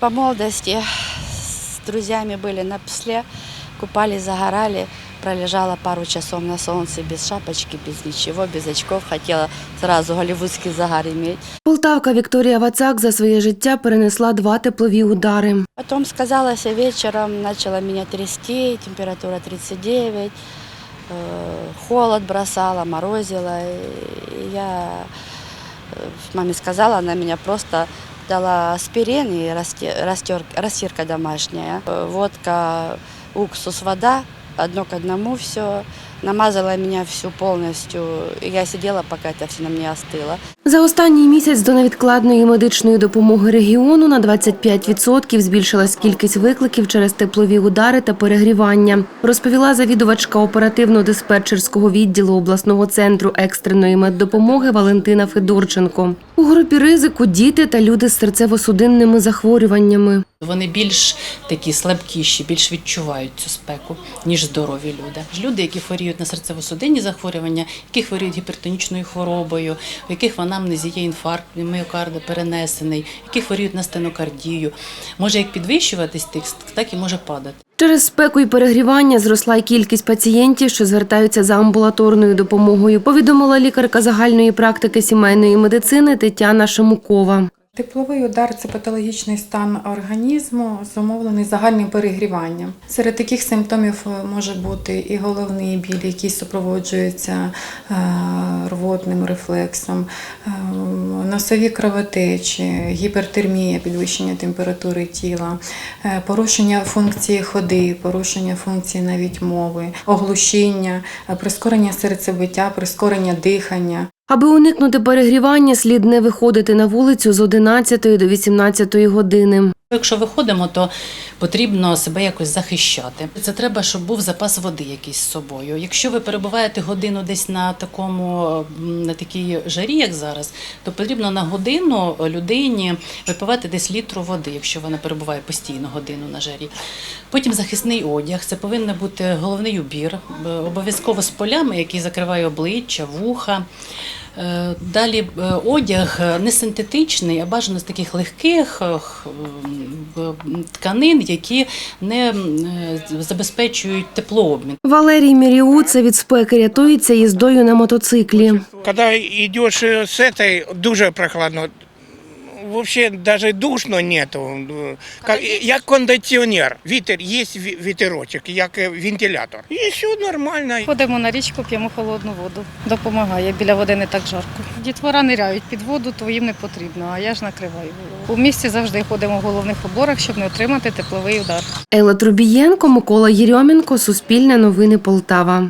По молодости с друзьями были на Псле, купались, загорали. Пролежала пару часов на солнце без шапочки, без ничего, без очков. Хотела сразу голливудский загар иметь. Полтавка Вікторія Вацак за своє життя перенесла два теплові удари. Потом сказалось, а вечером начала меня трясти, температура 39, э, холод бросала, морозила. И я э, маме сказала, она меня просто дала аспирин и растер, растирка домашняя. Э, Водка, уксус, вода, одно к одному все. Намазала меня всю полностью. И я сидела, пока это все на мне остыло. За останній місяць до невідкладної медичної допомоги регіону на 25% збільшилась кількість викликів через теплові удари та перегрівання, розповіла завідувачка оперативно-диспетчерського відділу обласного центру екстреної меддопомоги Валентина Федорченко. У групі ризику діти та люди з серцево-судинними захворюваннями. Вони більш такі слабкіші, більш відчувають цю спеку, ніж здорові люди. Люди, які хворіють на серцево-судинні захворювання, які хворіють гіпертонічною хворобою, у яких в анамнезі є інфаркт міокарда перенесений, які хворіють на стенокардію, може як підвищуватись тиск, так і може падати. Через спеку і перегрівання зросла й кількість пацієнтів, що звертаються за амбулаторною допомогою, повідомила лікарка загальної практики сімейної медицини Тетяна Шамукова. Тепловий удар це патологічний стан організму, зумовлений загальним перегріванням. Серед таких симптомів е, може бути і головний біль, який супроводжується е, рвотним рефлексом, е, носові кровотечі, гіпертермія, підвищення температури тіла, порушення функції ходи, порушення функції навіть мови, оглушіння, прискорення серцебиття, прискорення дихання. Аби уникнути перегрівання, слід не виходити на вулицю з 11 до 18 години. Якщо виходимо, то потрібно себе якось захищати. Це треба, щоб був запас води якийсь з собою. Якщо ви перебуваєте годину десь на такому на такій жарі, як зараз, то потрібно на годину людині випивати десь літру води, якщо вона перебуває постійно годину на жарі. Потім захисний одяг. Це повинен бути головний убір, е, обов'язково з полями, який закриває обличчя, вуха. Е, Далі е, одяг е, не синтетичний, а бажано з таких легких тканин, які не забезпечують теплообмін. Валерій Міріуца від спеки рятується їздою на мотоциклі. Коли йдеш з с дуже прохладно. Вообще даже душно нету. Как, як кондиціонер. Вітер, є вітерочок, як вентилятор. І все нормально. Ходимо на річку, п'ємо холодну воду. Допомагає. Біля води не так жарко. Дітвора ниряють під воду, то їм не потрібно, а я ж накриваю. У місті завжди ходимо в головних уборах, щоб не отримати тепловий удар. Елла Трубієнко, Микола Єрьомінко, Суспільне новини Полтава.